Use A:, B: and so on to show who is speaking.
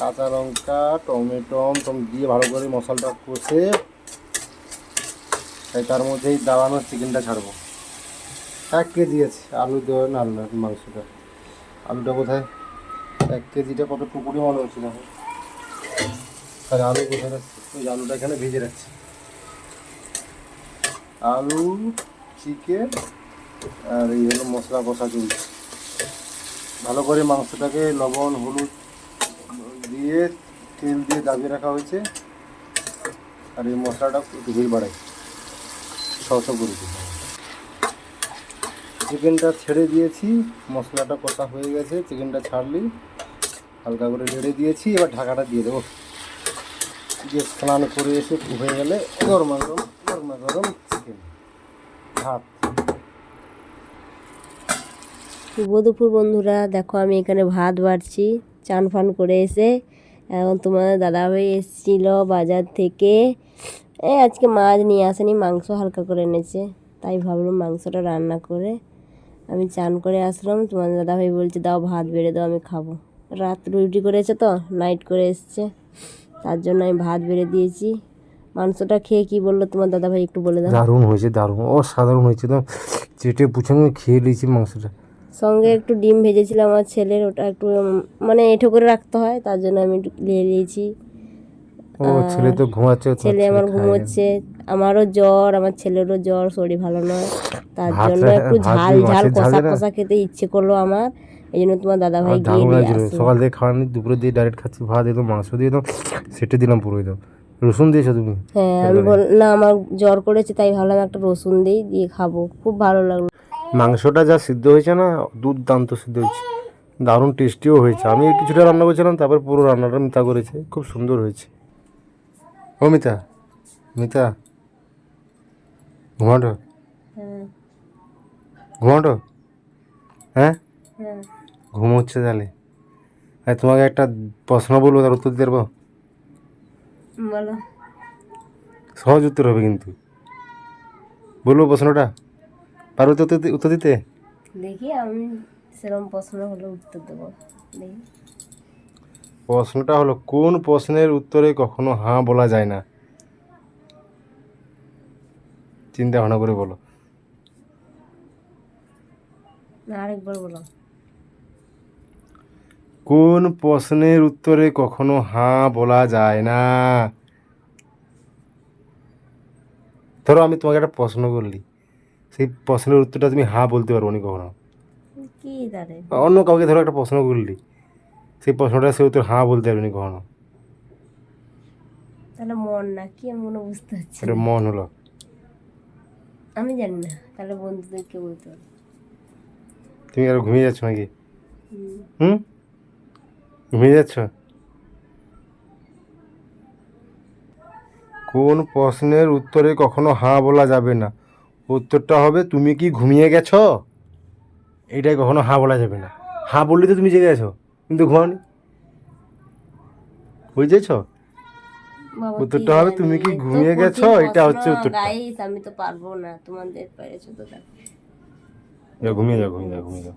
A: কাঁচা লঙ্কা, tomato Tom দিয়ে ভালো করে মশলাটা কষে তাই তার মধ্যেই দাবানো চিকেনটা ছাড়বো। এক কেজি আছে, আলু দেওয়া না, আলু মাংসটা। আলুটা কোথায়? এক কেজিটা কত টুকুরি মনে হচ্ছে দেখো তাহলে আলু কোথায় রাখছি? ওই আলুটা এখানে ভেজে রাখছি। আলু, চিকেন, আর এই হলো মশলা কষা চলছে ভালো করে মাংসটাকে লবণ, হলুদ দিয়ে তেল দিয়ে দাবিয়ে রাখা হয়েছে। আর এই মশলাটা একটু ঘি বাড়াই। ছশ করে দিই চিকেনটা ছেড়ে দিয়েছি। মশলাটা কষা হয়ে গেছে। চিকেনটা ছাড়লি। হালকা করে নেড়ে দিয়েছি। এবার ঢাকাটা দিয়ে দেবো। দিয়ে স্নান করে এসে হয়ে গেলে গরমা গরম গরমা গরম চিকেন। ভাত।
B: শুভ দুপুর বন্ধুরা। দেখো আমি এখানে ভাত বাড়ছি। চান ফান করে এসে এখন তোমাদের দাদাভাই এসেছিল বাজার থেকে। এই আজকে মাছ নিয়ে আসেনি, মাংস হালকা করে এনেছে। তাই ভাবলাম মাংসটা রান্না করে আমি চান করে আসলাম। তোমাদের দাদাভাই বলছে, দাও ভাত বেড়ে দাও, আমি খাব। রাত রুটি করেছে তো নাইট করে এসছে। তার জন্য আমি ভাত বেড়ে দিয়েছি। মাংসটা খেয়ে কি বলল তোমার দাদাভাই একটু বলে দাও।
A: দারুণ হয়েছে, দারুণ। অসাধারণ হয়েছে তো। চেটে পুছে খেয়ে নিয়েছি মাংসটা।
B: সঙ্গে একটু ডিম ভেজেছিলাম আমার ছেলের ওটা একটু মানে এঁঠো করে রাখতে হয় তার জন্য আমি একটু নিয়ে নিয়েছি
A: ও ছেলে তো ঘুমাচ্ছে
B: ছেলে আমার ঘুমোচ্ছে আমারও জ্বর আমার ছেলেরও জ্বর শরীর ভালো নয়। তার জন্য একটু ঝাল ঝাল কষা কষা খেতে ইচ্ছে করল আমার এই জন্য তোমার দাদাভাই
A: আমার
B: গিয়ে দিয়ে
A: সকাল থেকে খাওয়ানি দুপুরে দিয়ে ডাইরেক্ট খাচ্ছি ভাত একদম মাংস দিয়ে একদম সেটে দিলাম পুরো একদম। রসুন দিয়েছ তুমি?
B: হ্যাঁ আমি বল না আমার জ্বর করেছে তাই ভাবলাম একটা রসুন দিই দিয়ে খাব। খুব ভালো লাগল
A: মাংসটা যা সিদ্ধ হয়েছে না দুর্দান্ত সিদ্ধ হয়েছে। দারুণ টেস্টিও হয়েছে। আমি কিছুটা রান্না করেছিলাম তারপর পুরো রান্নাটা মিতা করেছে। খুব সুন্দর হয়েছে। ও মিতা মিতা ঘুমাটো ঘুমাটো হ্যাঁ?
B: হ্যাঁ
A: ঘুমোচ্ছে তাহলে। আর তোমাকে একটা প্রশ্ন বলব তার উত্তর দিতে পারব? সহজ উত্তর হবে কিন্তু। বলব প্রশ্নটা? পারো তো উত্তর- দিতে?
B: দেখি আমি সেরকম প্রশ্ন হলে উত্তর দেবো। দেখি।
A: প্রশ্নটা হলো কোন প্রশ্নের উত্তরে কখনো হ্যাঁ বলা যায় না? চিন্তা ভাবনা করে বলো।
B: আরেকবার বলো।
A: কোন প্রশ্নের উত্তরে কখনো হ্যাঁ বলা যায় না? ধরো আমি তোমাকে একটা প্রশ্ন করলি। সেই প্রশ্নের উত্তরটা তুমি হ্যাঁ বলতে পারব না কখনো।
B: কি
A: অন্য কাউকে ধরো একটা প্রশ্ন করলি সেই প্রশ্নটা সে উত্তর হ্যাঁ বলতে পারবে না কখনো।
B: তাহলে মন না কি আমি মনে বুঝতে পারছি
A: এটা মন হলো।
B: আমি জানি না তাহলে বন্ধুদেরকে বলতে হবে।
A: তুমি আর ঘুমিয়ে যাচ্ছ নাকি?
B: হুম।
A: ঘুমিয়ে যাচ্ছ? কোন প্রশ্নের উত্তরে কখনো হ্যাঁ বলা যাবে না। উত্তরটা হবে তুমি কি ঘুমিয়ে গেছো? এটাই কখনো হাঁ বলা যাবে না। হাঁ বললে তো তুমি জেগে গেছো কিন্তু ঘুমানি বুঝেছ? উত্তরটা হবে, তুমি কি ঘুমিয়ে গেছ? এটা হচ্ছে
B: উত্তর
A: উত্তরটা।
B: আমি তো পারব না তোমাদের পেরেছ তো
A: ঘুমিয়ে যাও ঘুমিয়ে যাও ঘুমিয়ে যাও।